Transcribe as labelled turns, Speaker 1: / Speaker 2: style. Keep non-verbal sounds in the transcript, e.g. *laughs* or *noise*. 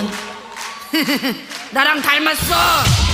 Speaker 1: *laughs* 나랑 닮았어.